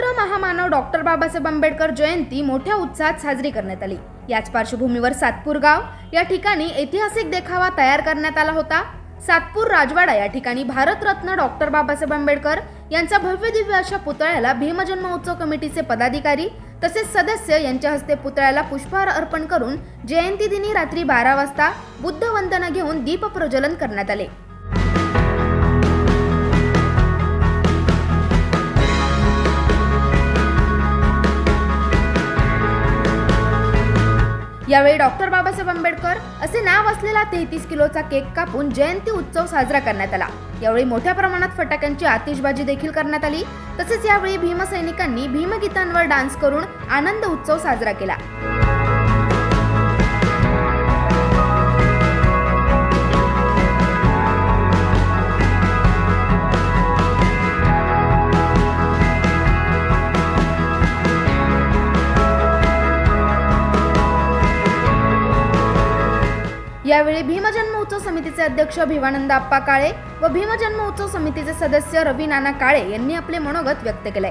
सर्वत्र महामानव डॉक्टर बाबासाहेब आंबेडकर जयंती मोठ्या उत्साहात साजरी करण्यात आली. याच पार्श्वभूमीवर सातपूर गाव या ठिकाणी ऐतिहासिक देखावा तयार करण्यात आला होता. सातपूर राजवाडा या ठिकाणी भारतरत्न डॉक्टर बाबासाहेब आंबेडकर यांचा भव्य दिव्य अशा पुतळ्याला भीमजन्म उत्सव कमिटीचे पदाधिकारी तसेच सदस्य यांच्या हस्ते पुतळ्याला पुष्पहार अर्पण करून जयंती दिनी रात्री बारा वाजता बुद्ध वंदना घेऊन दीप प्रज्वलन करण्यात आले. यावेळी डॉक्टर बाबासाहेब आंबेडकर असे नाव असलेला तेहतीस किलोचा केक कापून जयंती उत्सव साजरा करण्यात आला. यावेळी मोठ्या प्रमाणात फटाक्यांची आतिषबाजी देखील करण्यात आली. तसेच यावेळी भीमसैनिकांनी भीमगीतांवर डान्स करून आनंद उत्सव साजरा केला. यावेळी भीमजन्म उत्सव समितीचे अध्यक्ष भिवानंद आप्पा काळे व भीमजन्म उत्सव समितीचे सदस्य रवी नाना काळे यांनी आपले मनोगत व्यक्त केले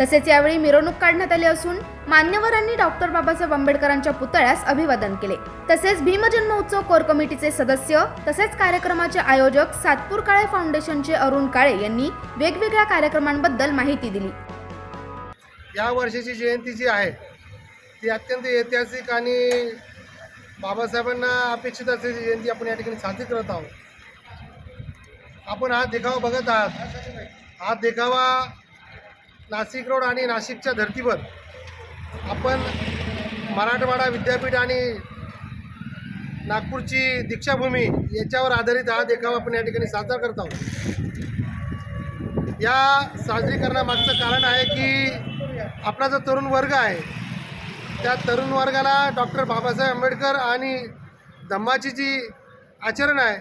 तसेच यावेळी मिरवणूक काढण्यात आली असून मान्यवरांनी डॉक्टर बाबासाहेब आंबेडकरांच्या पुतळ्यास अभिवादन केले. तसेच भीमजन्म उत्सव कोर कमिटीचे सदस्य तसेच कार्यक्रमाचे आयोजक सातपूर काळे फाउंडेशनचे अरुण काळे यांनी वेगवेगळ्या कार्यक्रमांबद्दल माहिती दिली. या वर्षीची जयंती जी आहे ती अत्यंत ऐतिहासिक आणि बाबासाहेबांना अपेक्षित असलेली जयंती आपण या ठिकाणी साजरी करत आहोत. आपण हा देखावा बघत आहात. हा देखावा नाशिक रोड आणि नाशिकच्या धर्तीवर आपण मराठवाडा विद्यापीठ आणि नागपूरची दीक्षाभूमी याच्यावर आधारित हा देखावा आपण या ठिकाणी साजरा करत आहोत. या साजरीकरणामागचं कारण आहे की आपला जो तरुण वर्ग आहे त्या तरुण वर्गाला डॉक्टर बाबासाहेब आंबेडकर आणि धम्माची जी आचरण आहे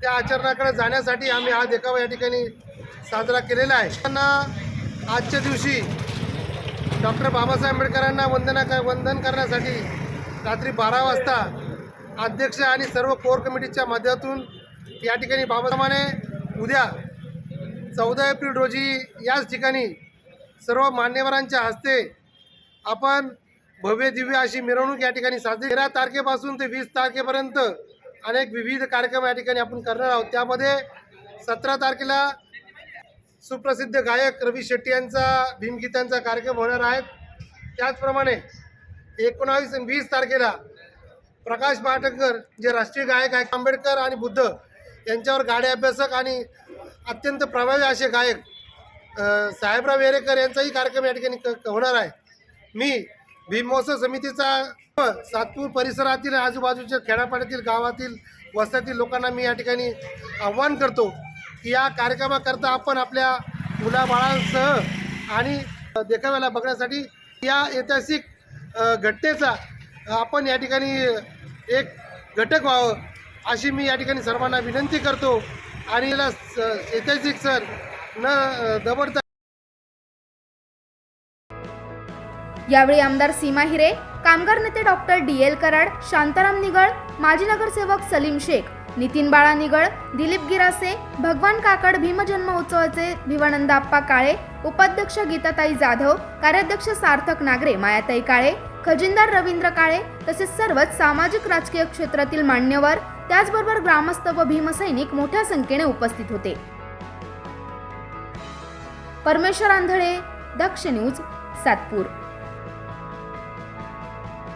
त्या आचरणाकडे जाण्यासाठी आम्ही हा देखावा या ठिकाणी साजरा केलेला आहे. त्यांना आजच्या दिवशी डॉक्टर बाबासाहेब आंबेडकरांना वंदना क वंदन करण्यासाठी रात्री बारा वाजता अध्यक्ष आणि सर्व कोर कमिटीच्या माध्यमातून या ठिकाणी बाबासाहेबाने उद्या चौदा एप्रिल रोजी याच ठिकाणी सर्व मान्यवरांच्या हस्ते आपण भव्य दिव्य अशी मिरवणूक या ठिकाणी साजरी तेरा तारखेपासून ते वीस तारखेपर्यंत अनेक विविध कार्यक्रम या ठिकाणी आपण करणार आहोत. त्यामध्ये सतरा तारखेला सुप्रसिद्ध गायक रवी शेट्टी यांचा भीमगीतांचा कार्यक्रम होणार आहेत त्याचप्रमाणे एकोणावीस आणि वीस तारखेला प्रकाश पाटणकर जे राष्ट्रीय गायक आहेत आंबेडकर आणि बुद्ध यांच्यावर गाडे अभ्यासक आणि अत्यंत प्रभावी असे गायक साहेबराव वेरेकर यांचाही कार्यक्रम या ठिकाणी क- होणार आहे. मी भीमोत्सव समितीचा सातपूर परिसरातील आजूबाजूच्या खेड्यापाड्यातील गावातील वस्त्यातील लोकांना मी या ठिकाणी आव्हान करतो. या कार्यक्रमाकरता आपण आपल्या मुलाबाळांसह आणि देखाव्याला बघण्यासाठी या ऐतिहासिक घटनेचा आपण या ठिकाणी एक घटक व्हावं अशी मी या ठिकाणी सर्वांना विनंती करतो. आणि याला ऐतिहासिक सण न दबडता यावेळी आमदार सीमा हिरे कामगार नेते doctor D L Karad Shantaram Nigal माजी नगरसेवक सलीम शेख नितीन बाळा निगळ दिलीप गिरासे भगवान काकड भीमजन्म उत्सवाचे भिवानंद आप्पा काळे उपाध्यक्ष गीताताई जाधव कार्याध्यक्ष सार्थक नागरे मायाताई काळे खजिनदार रवींद्र काळे तसेच सर्वच सामाजिक राजकीय क्षेत्रातील मान्यवर त्याचबरोबर ग्रामस्थ व भीमसैनिक मोठ्या संख्येने उपस्थित होते. परमेश्वर आंधळे दक्ष न्यूज सातपूर.